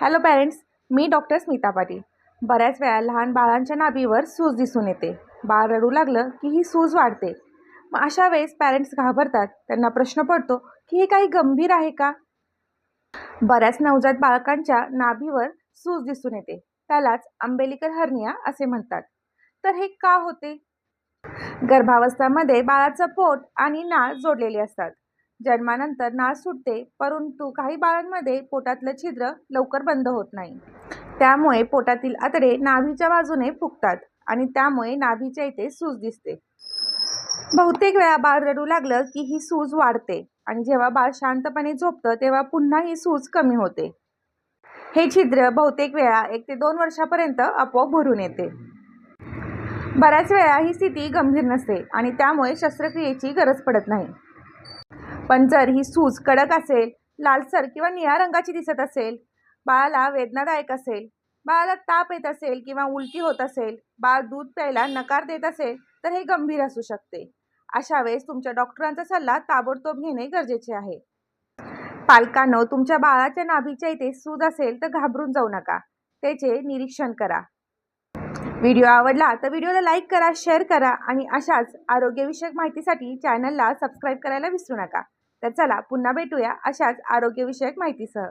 Hello parents मी doctor Smita Patil. बऱ्याच वेळा लहान बाळांच्या नाभीवर सूज दिसून येते. बाळ रडू लागलं की ही सूज वाढते. मग अशा वेळेस पॅरेंट्स घाबरतात. त्यांना प्रश्न पडतो की हे काही गंभीर आहे का? बऱ्याच नवजात बाळकांच्या नाभीवर सूज दिसून येते. त्यालाच आंबेलिकर हर्निया असे म्हणतात. तर हे का होते? गर्भावस्थामध्ये बाळाचं पोट आणि नाळ जोडलेले असतात. जन्मानंतर नाळ सुटते परंतु काही बाळांमध्ये पोटातलं छिद्र लवकर बंद होत नाही. त्यामुळे पोटातील आतडे नाभीच्या बाजूने फुगतात आणि त्यामुळे नाभीच्या इथे सूज दिसते. बहुतेक वेळा बाळ रडू लागलं की ही सूज वाढते आणि जेव्हा बाळ शांतपणे झोपतं तेव्हा पुन्हा ही सूज कमी होते. हे छिद्र बहुतेक वेळा एक ते दोन वर्षापर्यंत आपोआप भरून येते. बऱ्याच वेळा ही स्थिती गंभीर नसते आणि त्यामुळे शस्त्रक्रियेची गरज पडत नाही. पण जर ही सूज कडक असेल लालसर किंवा निळ्या रंगाची दिसत असेल बाळाला वेदनादायक असेल बाळाला ताप येत असेल किंवा उलटी होत असेल बाळ दूध प्यायला नकार देत असेल तर हे गंभीर असू शकते. अशा वेळेस तुमच्या डॉक्टरांचा सल्ला ताबडतोब घेणे गरजेचे आहे. पालकांनो तुमच्या बाळाच्या नाभीच्या इथे सूज असेल तर घाबरून जाऊ नका. त्याचे निरीक्षण करा. व्हिडिओ आवडला तर व्हिडिओला लाईक करा शेअर करा आणि अशाच आरोग्यविषयक माहितीसाठी चॅनलला सबस्क्राईब करायला विसरू नका. तर चला पुन्हा भेटूया अशाच आरोग्यविषयक माहितीसह.